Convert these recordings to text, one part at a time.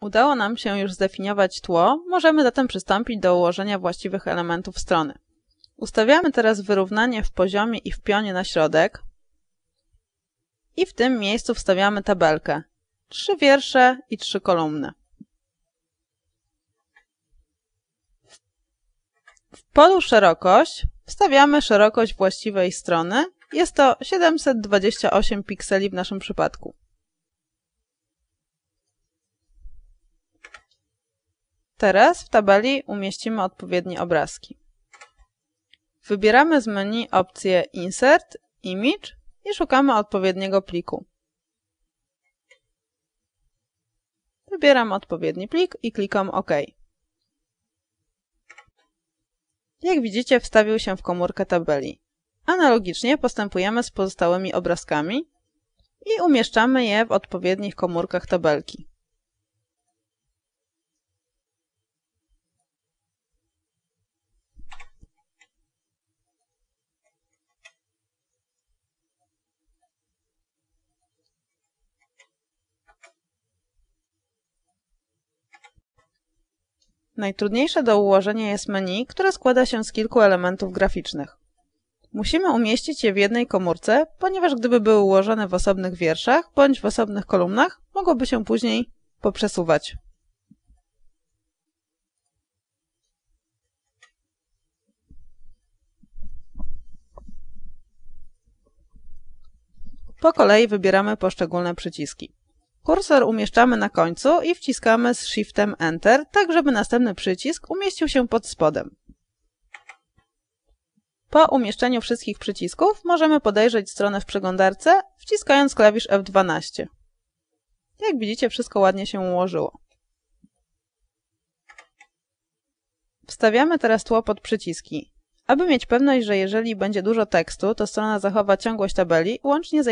Udało nam się już zdefiniować tło, możemy zatem przystąpić do ułożenia właściwych elementów strony. Ustawiamy teraz wyrównanie w poziomie i w pionie na środek i w tym miejscu wstawiamy tabelkę. Trzy wiersze i trzy kolumny. W polu szerokość wstawiamy szerokość właściwej strony. Jest to 728 pikseli w naszym przypadku. Teraz w tabeli umieścimy odpowiednie obrazki. Wybieramy z menu opcję Insert, Image i szukamy odpowiedniego pliku. Wybieram odpowiedni plik i klikam OK. Jak widzicie wstawił się w komórkę tabeli. Analogicznie postępujemy z pozostałymi obrazkami i umieszczamy je w odpowiednich komórkach tabelki. Najtrudniejsze do ułożenia jest menu, które składa się z kilku elementów graficznych. Musimy umieścić je w jednej komórce, ponieważ gdyby były ułożone w osobnych wierszach bądź w osobnych kolumnach, mogłoby się później poprzesuwać. Po kolei wybieramy poszczególne przyciski. Kursor umieszczamy na końcu i wciskamy z Shiftem Enter, tak żeby następny przycisk umieścił się pod spodem. Po umieszczeniu wszystkich przycisków możemy podejrzeć stronę w przeglądarce, wciskając klawisz F12. Jak widzicie, wszystko ładnie się ułożyło. Wstawiamy teraz tło pod przyciski. Aby mieć pewność, że jeżeli będzie dużo tekstu, to strona zachowa ciągłość tabeli, łącznie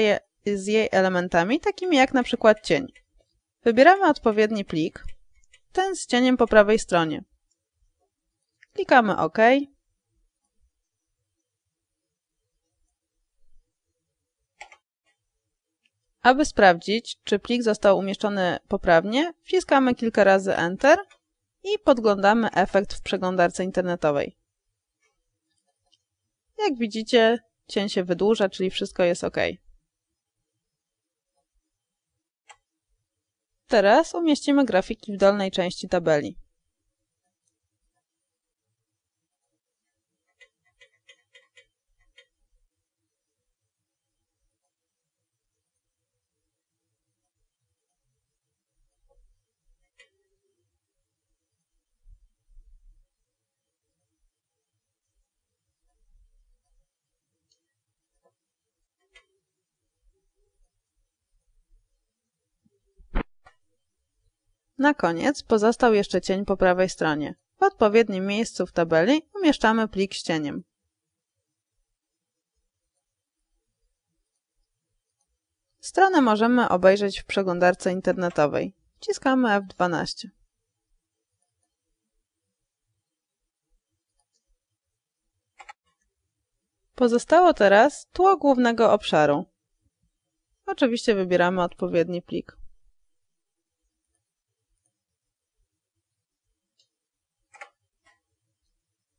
z jej elementami, takimi jak na przykład cień. Wybieramy odpowiedni plik, ten z cieniem po prawej stronie. Klikamy OK. Aby sprawdzić, czy plik został umieszczony poprawnie, wciskamy kilka razy Enter i podglądamy efekt w przeglądarce internetowej. Jak widzicie, cień się wydłuża, czyli wszystko jest OK. Teraz umieścimy grafiki w dolnej części tabeli. Na koniec pozostał jeszcze cień po prawej stronie. W odpowiednim miejscu w tabeli umieszczamy plik z cieniem. Stronę możemy obejrzeć w przeglądarce internetowej. Wciskamy F12. Pozostało teraz tło głównego obszaru. Oczywiście wybieramy odpowiedni plik.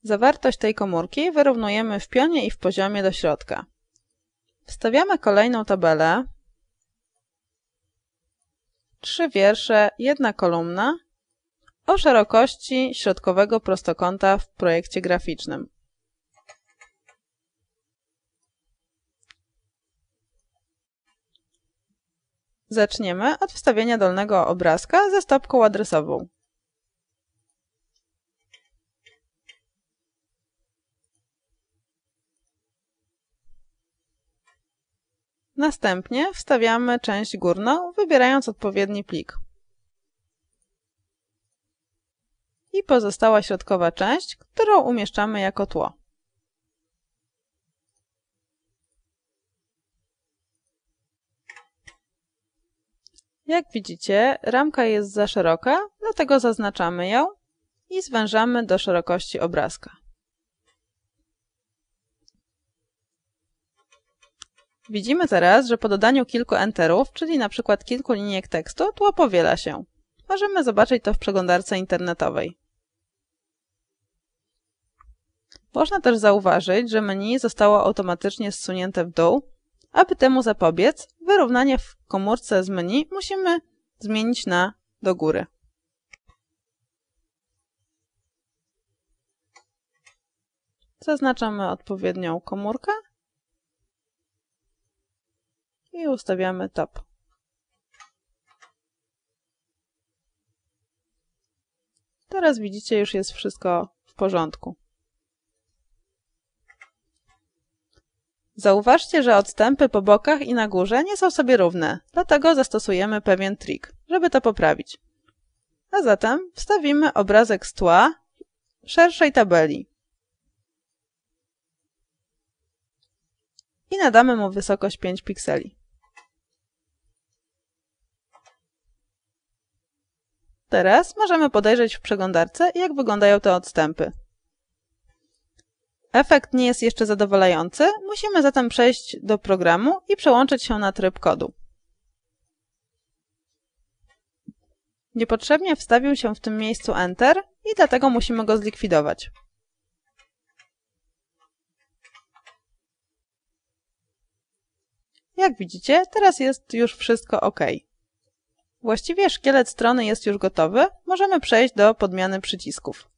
Zawartość tej komórki wyrównujemy w pionie i w poziomie do środka. Wstawiamy kolejną tabelę. Trzy wiersze, jedna kolumna o szerokości środkowego prostokąta w projekcie graficznym. Zaczniemy od wstawienia dolnego obrazka ze stopką adresową. Następnie wstawiamy część górną, wybierając odpowiedni plik. I pozostała środkowa część, którą umieszczamy jako tło. Jak widzicie, ramka jest za szeroka, dlatego zaznaczamy ją i zwężamy do szerokości obrazka. Widzimy teraz, że po dodaniu kilku enterów, czyli na przykład kilku linijek tekstu, tło powiela się. Możemy zobaczyć to w przeglądarce internetowej. Można też zauważyć, że menu zostało automatycznie zsunięte w dół. Aby temu zapobiec, wyrównanie w komórce z menu musimy zmienić na do góry. Zaznaczamy odpowiednią komórkę i ustawiamy top. Teraz widzicie, już jest wszystko w porządku. Zauważcie, że odstępy po bokach i na górze nie są sobie równe, dlatego zastosujemy pewien trik, żeby to poprawić. A zatem wstawimy obrazek z tła szerszej tabeli i nadamy mu wysokość 5 pikseli. Teraz możemy podejrzeć w przeglądarce, jak wyglądają te odstępy. Efekt nie jest jeszcze zadowalający, musimy zatem przejść do programu i przełączyć się na tryb kodu. Niepotrzebnie wstawił się w tym miejscu Enter i dlatego musimy go zlikwidować. Jak widzicie, teraz jest już wszystko OK. Właściwie szkielet strony jest już gotowy, możemy przejść do podmiany przycisków.